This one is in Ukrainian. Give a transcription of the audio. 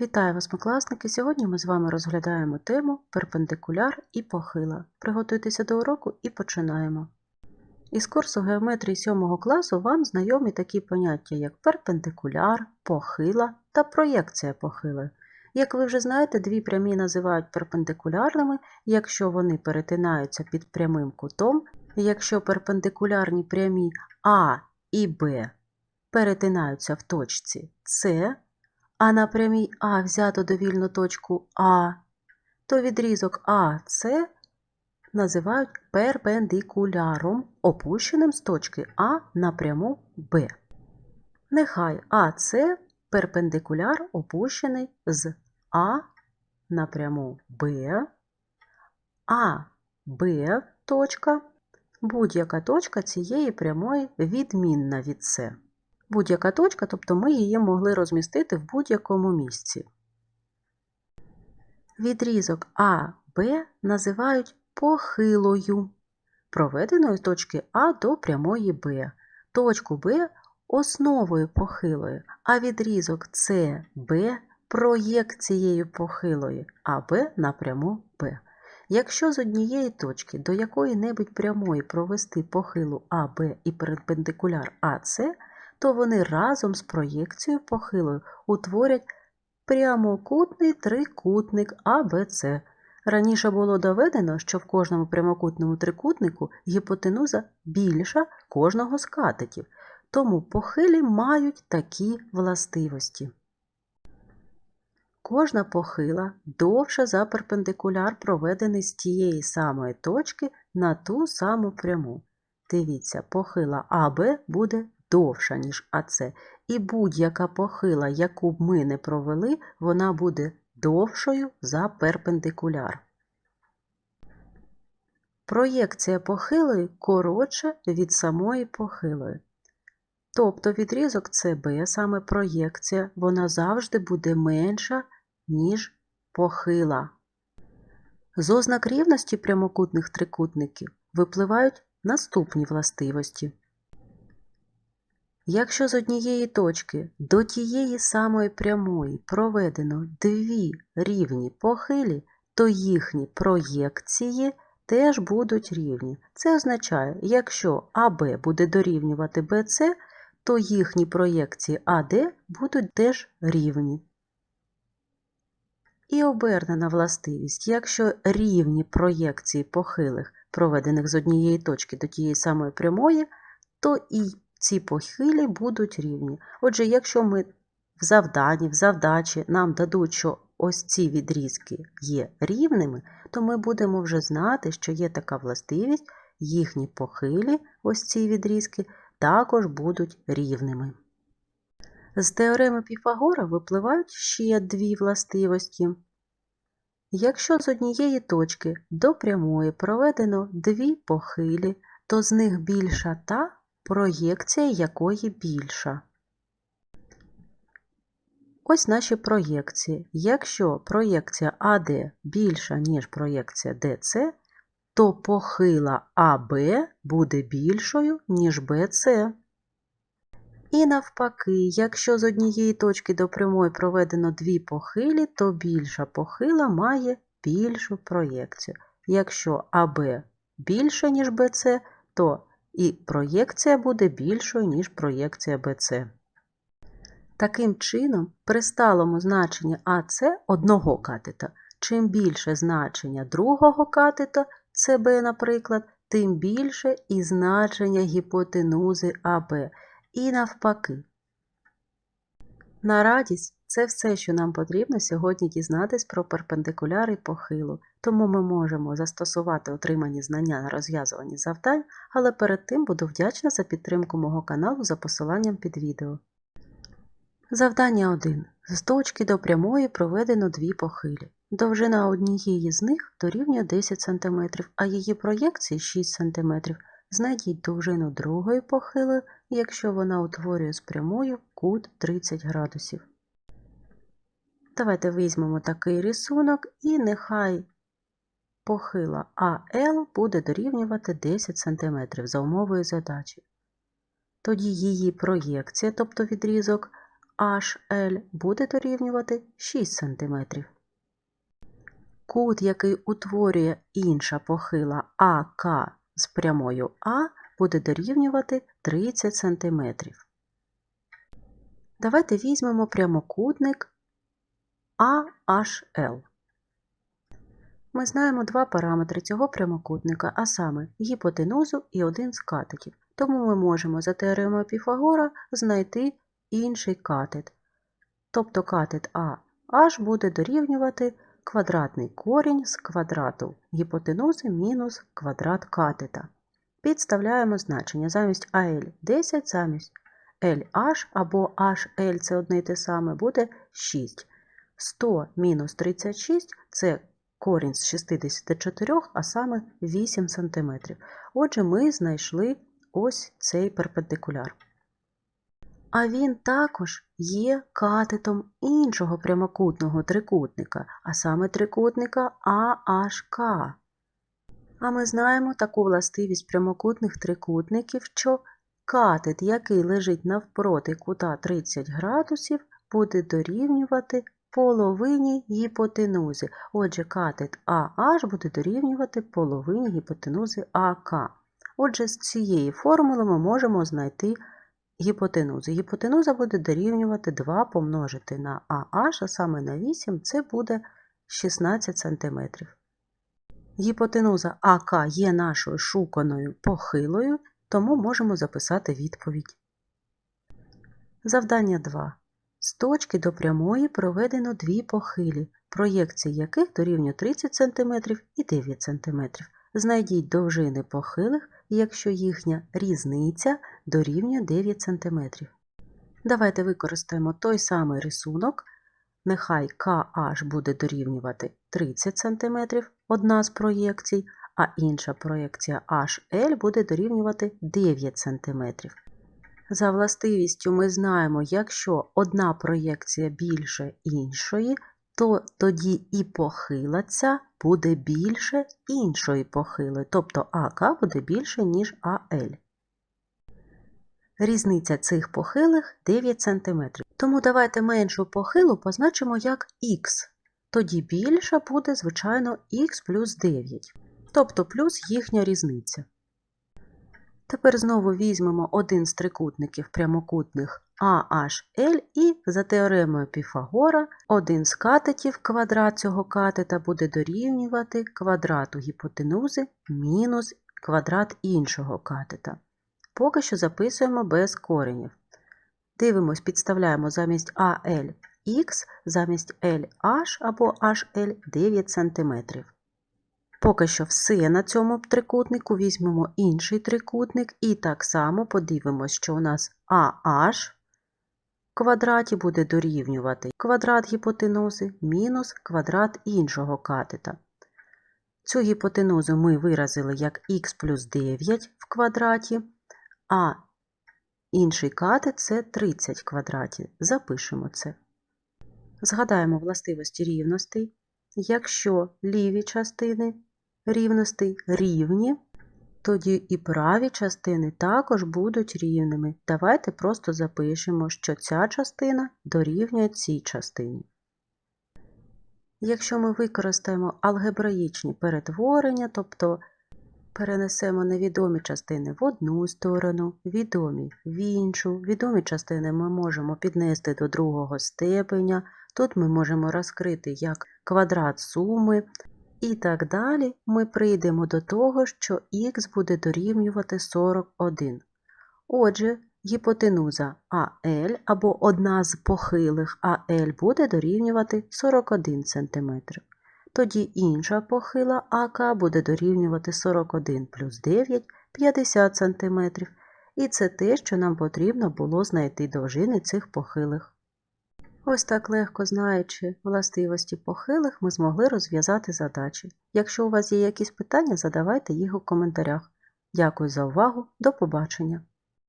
Вітаю вас, класники! Сьогодні ми з вами розглядаємо тему перпендикуляр і похила. Приготуйтеся до уроку і починаємо. Із курсу геометрії 7 класу вам знайомі такі поняття, як перпендикуляр, похила та проєкція похили. Як ви вже знаєте, дві прямі називають перпендикулярними, якщо вони перетинаються під прямим кутом, якщо перпендикулярні прямі А і Б перетинаються в точці С, а на прямій А взято довільну точку А, то відрізок АС називають перпендикуляром, опущеним з точки А на пряму Б. Нехай АС перпендикуляр опущений з А на пряму Б, а Б точка будь-яка точка цієї прямої відмінна від С. Будь-яка точка, тобто ми її могли розмістити в будь-якому місці. Відрізок А, Б називають похилою, проведеною з точки А до прямої Б. Точку Б основою похилої, а відрізок С, Б проєкцією похилої АБ на пряму Б. Якщо з однієї точки до якої-небудь прямої провести похилу АБ і перпендикуляр АС, то вони разом з проєкцією похилою утворять прямокутний трикутник АБЦ. Раніше було доведено, що в кожному прямокутному трикутнику гіпотенуза більша кожного з катетів, тому похилі мають такі властивості. Кожна похила довша за перпендикуляр, проведений з тієї самої точки на ту саму пряму. Дивіться, похила АБ буде довша, ніж АЦ, і будь-яка похила, яку б ми не провели, вона буде довшою за перпендикуляр. Проєкція похилої коротша від самої похилої. Тобто відрізок СБ, саме проєкція, вона завжди буде менша, ніж похила. З ознак рівності прямокутних трикутників випливають наступні властивості. Якщо з однієї точки до тієї самої прямої проведено дві рівні похилі, то їхні проєкції теж будуть рівні. Це означає, якщо АБ буде дорівнювати БЦ, то їхні проєкції АД будуть теж рівні. І обернена властивість, якщо рівні проєкції похилих, проведених з однієї точки до тієї самої прямої, то і ці похилі будуть рівні. Отже, якщо ми в завданні, в завдачі нам дадуть, що ось ці відрізки є рівними, то ми будемо вже знати, що є така властивість, їхні похилі, ось ці відрізки, також будуть рівними. З теореми Піфагора випливають ще дві властивості. Якщо з однієї точки до прямої проведено дві похилі, то з них більша та, проєкція якої більша. Ось наші проєкції. Якщо проєкція АД більша, ніж проєкція ДЦ, то похила АБ буде більшою, ніж БЦ. І навпаки, якщо з однієї точки до прямої проведено дві похилі, то більша похила має більшу проєкцію. Якщо АБ більше, ніж БЦ, то і проєкція буде більшою, ніж проєкція BC. Таким чином, при сталому значенні АС одного катета, чим більше значення другого катета, СБ, наприклад, тим більше і значення гіпотенузи АБ. І навпаки. На радість це все, що нам потрібно сьогодні дізнатись про перпендикуляр і похилу, тому ми можемо застосувати отримані знання на розв'язуванні завдань, але перед тим буду вдячна за підтримку мого каналу за посиланням під відео. Завдання 1. З точки до прямої проведено дві похилі. Довжина однієї з них дорівнює 10 см, а її проєкції 6 см. Знайдіть довжину другої похили, якщо вона утворює з прямою кут 30 градусів. Давайте візьмемо такий рисунок і нехай похила АЛ буде дорівнювати 10 см за умовою задачі. Тоді її проєкція, тобто відрізок HL буде дорівнювати 6 см. Кут, який утворює інша похила АК з прямою А, буде дорівнювати 30 см. Давайте візьмемо прямокутник AHL. Ми знаємо два параметри цього прямокутника, а саме гіпотенузу і один з катетів. Тому ми можемо за теоремою Піфагора знайти інший катет. Тобто катет AH буде дорівнювати квадратний корінь з квадрату гіпотенузи мінус квадрат катета. Підставляємо значення замість AL 10, замість LH або HL це одне й те саме, буде 6. 100 мінус 36 це корінь з 64, а саме 8 см. Отже, ми знайшли ось цей перпендикуляр. А він також є катетом іншого прямокутного трикутника, а саме трикутника AHK. А ми знаємо таку властивість прямокутних трикутників, що катет, який лежить навпроти кута 30 градусів, буде дорівнювати половині гіпотенузи. Отже, катет AH буде дорівнювати половині гіпотенузи АК. Отже, з цієї формули ми можемо знайти гіпотенузу. Гіпотенуза буде дорівнювати 2 помножити на AH, а саме на 8, це буде 16 см. Гіпотенуза АК є нашою шуканою похилою, тому можемо записати відповідь. Завдання 2. З точки до прямої проведено дві похилі, проєкції яких дорівнює 30 см і 9 см. Знайдіть довжини похилих, якщо їхня різниця дорівнює 9 см. Давайте використаємо той самий рисунок. Нехай KH буде дорівнювати 30 см, одна з проєкцій, а інша проєкція HL буде дорівнювати 9 см. За властивістю ми знаємо, якщо одна проєкція більше іншої, то тоді і похила ця буде більше іншої похили, тобто АК буде більше, ніж АЛ. Різниця цих похилих 9 см. Тому давайте меншу похилу позначимо як х. Тоді більша буде, звичайно, х плюс 9, тобто плюс їхня різниця. Тепер знову візьмемо один з трикутників прямокутних AHL і за теоремою Піфагора один з катетів квадрат цього катета буде дорівнювати квадрату гіпотенузи мінус квадрат іншого катета. Поки що записуємо без коренів. Дивимось, підставляємо замість AL Х, замість LH або HL 9 см. Поки що все на цьому трикутнику візьмемо інший трикутник і так само подивимось, що у нас AH квадраті буде дорівнювати квадрат гіпотенузи мінус квадрат іншого катета. Цю гіпотенузу ми виразили як х плюс 9 в квадраті, а інший катет це 30 в квадраті. Запишемо це. Згадаємо властивості рівностей. Якщо ліві частини рівностей рівні, тоді і праві частини також будуть рівними. Давайте просто запишемо, що ця частина дорівнює цій частині. Якщо ми використаємо алгебраїчні перетворення, тобто перенесемо невідомі частини в одну сторону, відомі в іншу, відомі частини ми можемо піднести до другого степеня, тут ми можемо розкрити як квадрат суми, і так далі ми прийдемо до того, що х буде дорівнювати 41. Отже, гіпотенуза АЛ або одна з похилих АЛ буде дорівнювати 41 см. Тоді інша похила АК буде дорівнювати 41 плюс 9 50 см. І це те, що нам потрібно було знайти довжини цих похилих. Ось так легко знаючи властивості похилих, ми змогли розв'язати задачі. Якщо у вас є якісь питання, задавайте їх у коментарях. Дякую за увагу, до побачення!